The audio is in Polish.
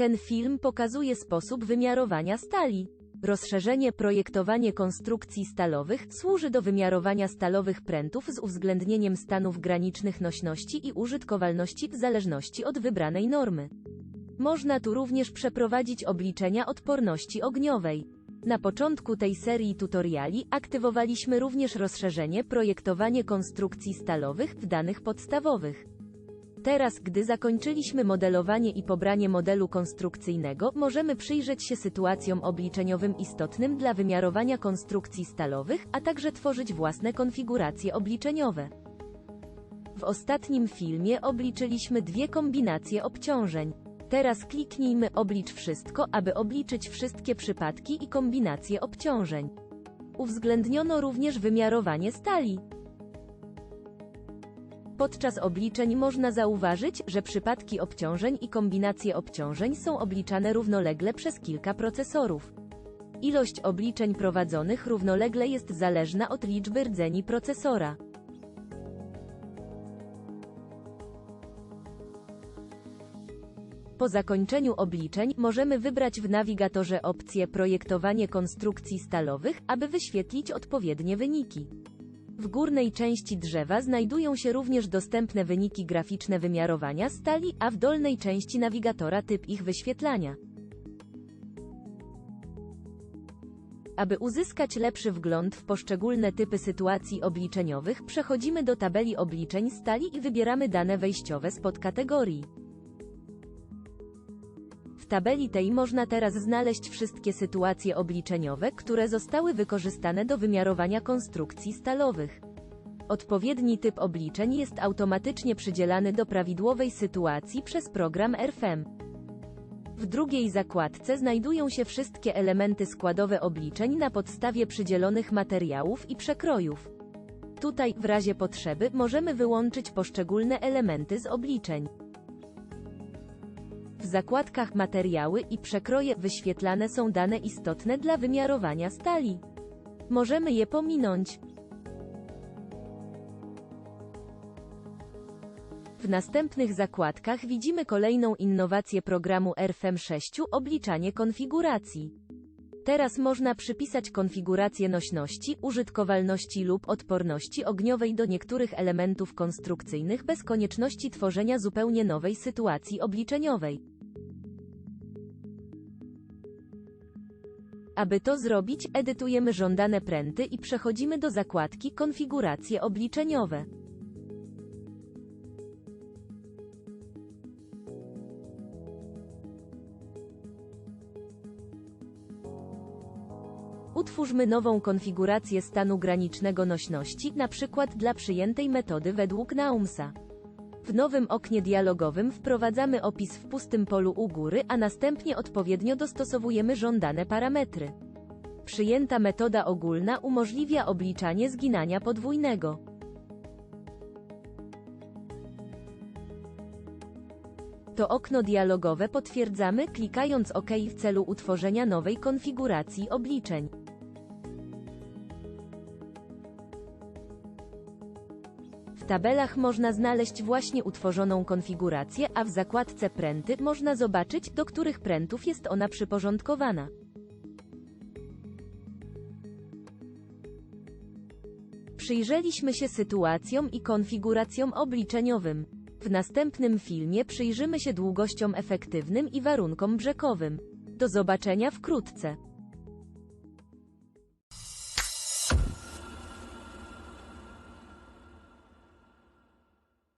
Ten film pokazuje sposób wymiarowania stali. Rozszerzenie projektowanie konstrukcji stalowych służy do wymiarowania stalowych prętów z uwzględnieniem stanów granicznych nośności i użytkowalności w zależności od wybranej normy. Można tu również przeprowadzić obliczenia odporności ogniowej. Na początku tej serii tutoriali aktywowaliśmy również rozszerzenie projektowanie konstrukcji stalowych w danych podstawowych. Teraz, gdy zakończyliśmy modelowanie i pobranie modelu konstrukcyjnego, możemy przyjrzeć się sytuacjom obliczeniowym istotnym dla wymiarowania konstrukcji stalowych, a także tworzyć własne konfiguracje obliczeniowe. W ostatnim filmie obliczyliśmy dwie kombinacje obciążeń. Teraz kliknijmy Oblicz wszystko, aby obliczyć wszystkie przypadki i kombinacje obciążeń. Uwzględniono również wymiarowanie stali. Podczas obliczeń można zauważyć, że przypadki obciążeń i kombinacje obciążeń są obliczane równolegle przez kilka procesorów. Ilość obliczeń prowadzonych równolegle jest zależna od liczby rdzeni procesora. Po zakończeniu obliczeń możemy wybrać w nawigatorze opcję Projektowanie konstrukcji stalowych, aby wyświetlić odpowiednie wyniki. W górnej części drzewa znajdują się również dostępne wyniki graficzne wymiarowania stali, a w dolnej części nawigatora typ ich wyświetlania. Aby uzyskać lepszy wgląd w poszczególne typy sytuacji obliczeniowych, przechodzimy do tabeli obliczeń stali i wybieramy dane wejściowe spod kategorii. Tabeli tej można teraz znaleźć wszystkie sytuacje obliczeniowe, które zostały wykorzystane do wymiarowania konstrukcji stalowych. Odpowiedni typ obliczeń jest automatycznie przydzielany do prawidłowej sytuacji przez program RFM. W drugiej zakładce znajdują się wszystkie elementy składowe obliczeń na podstawie przydzielonych materiałów i przekrojów. Tutaj, w razie potrzeby, możemy wyłączyć poszczególne elementy z obliczeń. W zakładkach Materiały i przekroje wyświetlane są dane istotne dla wymiarowania stali. Możemy je pominąć. W następnych zakładkach widzimy kolejną innowację programu RFM6 obliczanie konfiguracji. Teraz można przypisać konfigurację nośności, użytkowalności lub odporności ogniowej do niektórych elementów konstrukcyjnych bez konieczności tworzenia zupełnie nowej sytuacji obliczeniowej. Aby to zrobić, edytujemy żądane pręty i przechodzimy do zakładki Konfiguracje obliczeniowe. Utwórzmy nową konfigurację stanu granicznego nośności, np. dla przyjętej metody według Naumsa. W nowym oknie dialogowym wprowadzamy opis w pustym polu u góry, a następnie odpowiednio dostosowujemy żądane parametry. Przyjęta metoda ogólna umożliwia obliczanie zginania podwójnego. To okno dialogowe potwierdzamy klikając OK w celu utworzenia nowej konfiguracji obliczeń. Tabelach można znaleźć właśnie utworzoną konfigurację, a w zakładce Pręty można zobaczyć, do których prętów jest ona przyporządkowana. Przyjrzeliśmy się sytuacjom i konfiguracjom obliczeniowym. W następnym filmie przyjrzymy się długościom efektywnym i warunkom brzegowym. Do zobaczenia wkrótce.